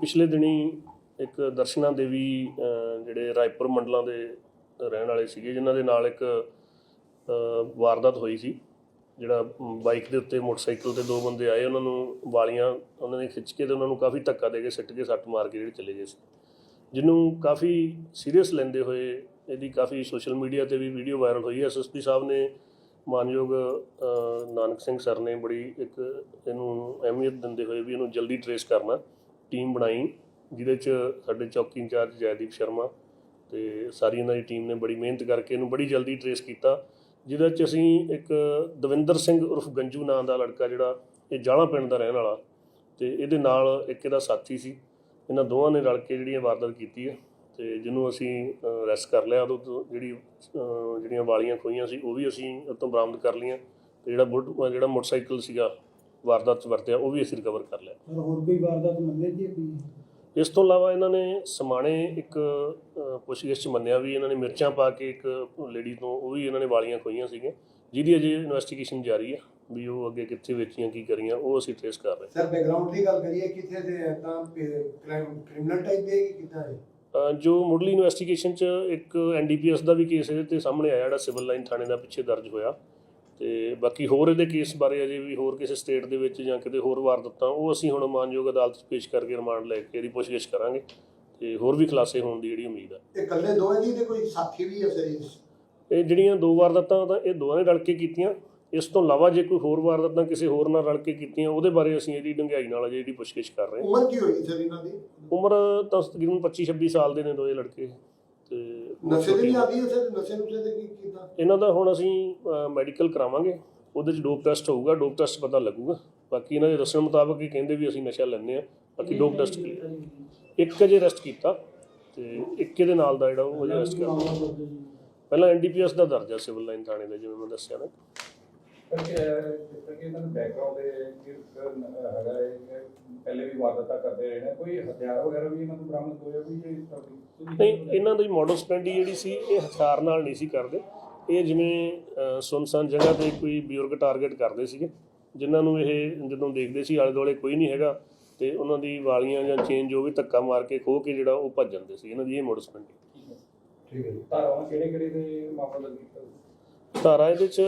ਪਿਛਲੇ ਦਿਨੀ ਇੱਕ ਦਰਸ਼ਨਾ ਦੇਵੀ ਜਿਹੜੇ ਰਾਏਪੁਰ ਮੰਡਲਾਂ ਦੇ ਰਹਿਣ ਵਾਲੇ ਸੀਗੇ, ਜਿਨ੍ਹਾਂ ਦੇ ਨਾਲ ਇੱਕ ਵਾਰਦਾਤ ਹੋਈ ਸੀ। ਜਿਹੜਾ ਬਾਈਕ ਦੇ ਉੱਤੇ ਮੋਟਰਸਾਈਕਲ ਤੇ ਦੋ ਬੰਦੇ ਆਏ, ਉਹਨਾਂ ਨੂੰ ਵਾਲੀਆਂ, ਉਹਨਾਂ ਨੇ ਖਿੱਚ ਕੇ ਤੇ ਉਹਨਾਂ ਨੂੰ ਕਾਫੀ ਧੱਕਾ ਦੇ ਕੇ ਸਿੱਟ ਕੇ ਸੱਟ ਮਾਰ ਕੇ ਜਿਹੜੇ ਚਲੇ ਗਏ ਸੀ। ਜਿਹਨੂੰ ਕਾਫੀ ਸੀਰੀਅਸ ਲੈਂਦੇ ਹੋਏ ਇਹਦੀ ਕਾਫੀ ਸੋਸ਼ਲ ਮੀਡੀਆ ਤੇ ਵੀ ਵੀਡੀਓ ਵਾਇਰਲ ਹੋਈ। ਹੈ ਐਸਐਸਪੀ ਸਾਹਿਬ ਨੇ ਮਾਨਯੋਗ ਨਾਨਕ ਸਿੰਘ ਸਰ ਨੇ ਬੜੀ ਇੱਕ ਇਹਨੂੰ ਅਹਿਮੀਅਤ ਦਿੰਦੇ ਹੋਏ ਵੀ ਇਹਨੂੰ ਜਲਦੀ ਟਰੇਸ ਕਰਨਾ। ਟੀਮ ਬਣਾਈ, ਜਿਹਦੇ ਚ ਸਾਡੇ ਚੌਕੀ ਇੰਚਾਰਜ ਜੈਦੀਪ ਸ਼ਰਮਾ ਤੇ ਸਾਰੀ ਇਹਨਾਂ ਦੀ ਟੀਮ ਨੇ ਬੜੀ ਮਿਹਨਤ ਕਰਕੇ ਇਹਨੂੰ ਬੜੀ ਜਲਦੀ ਟਰੇਸ ਕੀਤਾ, ਜਿਹਦੇ ਚ ਅਸੀਂ ਇੱਕ ਦਵਿੰਦਰ ਸਿੰਘ ਉਰਫ ਗੰਜੂ ਨਾਂ ਦਾ ਲੜਕਾ ਜਿਹੜਾ, ਇਹ ਜਾਲਾ ਪਿੰਡ ਦਾ ਰਹਿਣ ਵਾਲਾ ਤੇ ਇਹਦੇ ਨਾਲ ਇੱਕ ਇਹਦਾ ਸਾਥੀ ਸੀ, ਇਹਨਾਂ ਦੋਵਾਂ ਨੇ ਰਲ ਕੇ ਜਿਹੜੀ ਇਹ ਵਾਰਦਾਤ ਕੀਤੀ ਹੈ ਤੇ ਜਿਹਨੂੰ ਅਸੀਂ ਅਰੈਸਟ ਕਰ ਲਿਆ, ਉਦੋਂ ਜਿਹੜੀ ਜਿਹੜੀਆਂ ਵਾਲੀਆਂ ਖੋਈਆਂ ਸੀ, ਉਹ ਵੀ ਅਸੀਂ ਉਹ ਤੋਂ ਬਰਾਮਦ ਕਰ ਲਈਆਂ ਤੇ ਜਿਹੜਾ ਬੁੱਟ, ਜਿਹੜਾ ਮੋਟਰਸਾਈਕਲ ਸੀਗਾ ਵਾਰਦਾਤ 'ਚ ਵਰਤਿਆ ਉਹ ਵੀ ਅਸੀਂ ਰਿਕਵਰ ਕਰ ਲਿਆ। ਹੋਰ ਕੋਈ ਵਾਰਦਾਤ ਮੰਨੇ ਜੀ ਕੋਈ ਇਸ ਤੋਂ ਇਲਾਵਾ ਇਹਨਾਂ ਨੇ ਸਮਾਣੇ ਇੱਕ ਪੁੱਛਗਿੱਛ 'ਚ ਮੰਨਿਆ ਵੀ ਇਹਨਾਂ ਨੇ ਮਿਰਚਾਂ ਪਾ ਕੇ ਇੱਕ ਲੇਡੀ ਤੋਂ ਉਹ ਵੀ ਇਹਨਾਂ ਨੇ ਵਾਲੀਆਂ ਖੋਈਆਂ ਸੀਗੀਆਂ। ਜਿਹਦੀ ਅਜੇ ਇਨਵੈਸਟੀਗੇਸ਼ਨ ਜਾਰੀ ਹੈ ਵੀ ਉਹ ਅੱਗੇ ਕਿੱਥੇ ਵੇਚੀਆਂ ਕੀ ਕਰੀਆਂ ਉਹ ਅਸੀਂ ਟ੍ਰੇਸ ਕਰ ਰਹੇ ਸਰ ਬੈਕਗ੍ਰਾਉਂਡ ਦੀ ਗੱਲ ਕਰੀਏ ਕਿੱਥੇ ਦੇ ਤਾਂ ਕ੍ਰਾਈਮ ਕ੍ਰਿਮੀਨਲ ਟਾਈਪ ਦੇ ਕਿ ਕਿੱਦਾਂ ਹੈ ਜੋ ਮੁੱਢਲੀ ਇਨਵੈਸਟੀਗੇਸ਼ਨ ਚ ਇੱਕ ਐਨਡੀਪੀਐਸ ਦਾ ਵੀ ਕੇਸ ਇਹਦੇ ਤੇ ਸਾਹਮਣੇ ਆਇਆ ਜਿਹੜਾ ਸਿਵਲ ਲਾਈਨ ਥਾਣੇ ਦਾ ਪਿੱਛੇ ਦਰਜ ਹੋਇਆ। ਤੇ ਬਾਕੀ ਹੋਰ ਇਹਦੇ ਕੇਸ ਬਾਰੇ ਅਜੇ ਵੀ ਹੋਰ ਕਿਸੇ ਸਟੇਟ ਦੇ ਵਿੱਚ ਜਾਂ ਕਿਤੇ ਹੋਰ ਵਾਰਦਾਤਾਂ ਉਹ ਅਸੀਂ ਹੁਣ ਮਾਨਯੋਗ ਅਦਾਲਤ 'ਚ ਪੇਸ਼ ਕਰਕੇ ਰਿਮਾਂਡ ਲੈ ਕੇ ਇਹਦੀ ਪੁੱਛਗਿੱਛ ਕਰਾਂਗੇ ਤੇ ਹੋਰ ਵੀ ਖੁਲਾਸੇ ਹੋਣ ਦੀ ਜਿਹੜੀ ਉਮੀਦ ਆ। ਇਹ ਇਕੱਲੇ ਦੋ ਹੈ ਜੀ ਤੇ ਕੋਈ ਸਾਥੀ ਵੀ ਹੈ ਸਰ ਇਹ ਜਿਹੜੀਆਂ ਦੋ ਵਾਰਦਾਤਾਂ ਤਾਂ ਇਹ ਦੋਵਾਂ ਨੇ ਰਲ ਕੇ ਕੀਤੀਆਂ। ਇਸ ਤੋਂ ਇਲਾਵਾ ਜੇ ਕੋਈ ਹੋਰ ਵਾਰਦਾਤਾਂ ਕਿਸੇ ਹੋਰ ਨਾਲ ਰਲ ਕੇ ਕੀਤੀਆਂ ਉਹਦੇ ਬਾਰੇ ਅਸੀਂ ਇਹਦੀ ਡੂੰਘਾਈ ਨਾਲ ਅਜੇ ਇਹਦੀ ਪੁੱਛਗਿੱਛ ਕਰ ਰਹੇ ਹਾਂ। ਉਮਰ ਕੀ ਹੋਈ ਸਰ ਇਹਨਾਂ ਦੀ? ਉਮਰ ਤਾਂ ਤਕਰੀਬਨ 25 26 ਸਾਲ ਦੇ ਨੇ ਦੋਏ ਲੜਕੇ। ਤੇ ਨਸ਼ੇ ਦੀ ਵੀ ਆਦੀ ਹੈ ਸਰ ਨਸ਼ੇ ਨੁਸ਼ੇ ਦੇ ਕੀ ਕਿੱਦਾਂ? ਇਹਨਾਂ ਦਾ ਹੁਣ ਅਸੀਂ ਮੈਡੀਕਲ ਕਰਾਵਾਂਗੇ। ਉਹਦੇ ਚ ਡੋਪ ਟੈਸਟ ਹੋਊਗਾ ਡੋਪ ਟੈਸਟ ਪਤਾ ਲੱਗੂਗਾ। ਬਾਕੀ ਇਹਨਾਂ ਦੇ ਦੱਸਣ ਮੁਤਾਬਕ ਹੀ ਕਹਿੰਦੇ ਵੀ ਅਸੀਂ ਨਸ਼ਾ ਲੈਂਦੇ ਆ ਬਾਕੀ ਡੋਪ ਟੈਸਟ ਕੀ ਇੱਕ ਅਜੇ ਅਰੈਸਟ ਕੀਤਾ ਤੇ ਇੱਕ ਇਹਦੇ ਨਾਲ ਦਾ ਜਿਹੜਾ ਉਹ ਅਜੇ ਅਰੈਸਟ ਕਰ ਪਹਿਲਾਂ ਐਨਡੀਪੀਐਸ ਦਾ ਦਰਜਾ ਸਿਵਲ ਲਾਈਨ ਥਾਣੇ ਦਾ ਜਿਵੇਂ ਮੈਂ ਦੱਸਿਆ ਨਾ। ਕਿ ਇਹਨਾਂ ਦਾ ਬੈਕਗ੍ਰਾਉਂਡ ਹੈ ਕਿ ਕਿ ਵਾਰਦਾਤਾਂ ਕਰਦੇ ਰਹੇ ਨੇ ਕੋਈ ਹਥਿਆਰ ਵਗੈਰਾ ਵੀ ਇਹਨਾਂ ਨੂੰ ਬਰਾਮਦ ਹੋਇਆ ਵੀ ਇਹ ਇਸ ਤਰ੍ਹਾਂ ਦੀ ਨਹੀਂ ਇਹਨਾਂ ਦੀ ਮੋਡਲ ਸਪੈਂਡੀ ਜਿਹੜੀ ਸੀ ਇਹ ਹਥਿਆਰ ਨਾਲ ਨਹੀਂ ਸੀ ਕਰਦੇ। ਇਹ ਜਿਵੇਂ ਸੁੰਨਸਾਨ ਜਗ੍ਹਾ ਤੇ ਕੋਈ ਬਜ਼ੁਰਗ ਟਾਰਗੇਟ ਕਰਦੇ ਸੀਗੇ ਜਿਨ੍ਹਾਂ ਨੂੰ ਇਹ ਜਦੋਂ ਦੇਖਦੇ ਸੀ ਆਲੇ ਦੁਆਲੇ ਕੋਈ ਨਹੀਂ ਹੈਗਾ ਤੇ ਉਹਨਾਂ ਦੀ ਵਾਲੀਆਂ ਜਾਂ ਚੇਨ ਜੋ ਵੀ ਧੱਕਾ ਮਾਰ ਕੇ ਖੋਹ ਕੇ ਜਿਹੜਾ ਉਹ ਭੱਜ ਜਾਂਦੇ ਸੀ ਇਹਨਾਂ ਦੀ ਇਹ ਮੋਡਲ ਸਪੈਂਡੀ ਠੀਕ ਹੈ ਧਾਰਾਵਾਂ ਕਿਹੜੇ ਕਿਹੜੇ ਦੇ ਮਾਮਲਾ ਲੱਗੀ? ਧਾਰਾ ਇਹਦੇ ਚ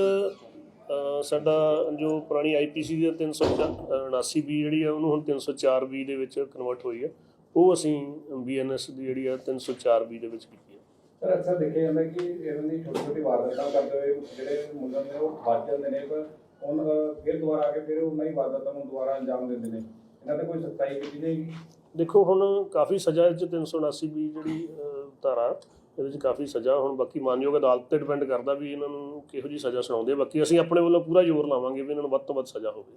ਸਾਡਾ ਜੋ ਪੁਰਾਣੀ ਆਈਪੀਸੀ ਦੀ 379 ਬੀ ਜਿਹੜੀ ਆ ਉਹਨੂੰ ਹੁਣ 304 ਬੀ ਦੇ ਵਿੱਚ ਕਨਵਰਟ ਹੋਈ ਹੈ ਉਹ ਅਸੀਂ ਬੀਐਨਐਸ ਦੀ ਜਿਹੜੀ ਆ 304 ਬੀ ਦੇ ਵਿੱਚ ਕੀਤੀ ਹੈ ਸਰ ਅਕਸਰ ਦੇਖਿਆ ਜਾਂਦਾ ਕਿ ਇਹਨਾਂ ਦੀ ਛੋਟੀ ਛੋਟੀ ਵਾਰਦਾਤਾਂ ਕਰਦੇ ਹੋਏ ਜਿਹੜੇ ਮੁਲਜ਼ਮ ਨੇ ਉਹ ਬਚ ਜਾਂਦੇ ਨੇ ਪਰ ਅ, ਫਿਰ ਦੁਬਾਰਾ ਆ ਕੇ ਫਿਰ ਉਹਨਾਂ ਹੀ ਵਾਰਦਾਤਾਂ ਨੂੰ ਦੁਬਾਰਾ ਅੰਜਾਮ ਦਿੰਦੇ ਨੇ। ਇਹਨਾਂ ਤੇ ਕੋਈ ਸਖਤਾਈ ਕੀਤੀ ਜਾਏਗੀ? ਦੇਖੋ ਹੁਣ ਕਾਫੀ ਸਜ਼ਾ ਇਹ 'ਚ 379 ਬੀ ਜਿਹੜੀ ਧਾਰਾ ਇਹਦੇ ਚ ਕਾਫੀ ਸਜ਼ਾ, ਹੁਣ ਬਾਕੀ ਮਾਨਯੋਗ ਅਦਾਲਤ ਤੇ ਡਿਪੈਂਡ ਕਰਦਾ ਵੀ ਇਹਨਾਂ ਨੂੰ ਕਿਹੋ ਜੀ ਸਜ਼ਾ ਸੁਣਾਉਂਦੇ ਆ। ਬਾਕੀ ਅਸੀਂ ਆਪਣੇ ਵੱਲੋਂ ਪੂਰਾ ਜ਼ੋਰ ਲਾਵਾਂਗੇ ਵੀ ਇਹਨਾਂ ਨੂੰ ਵੱਧ ਤੋਂ ਵੱਧ ਸਜ਼ਾ ਹੋਵੇ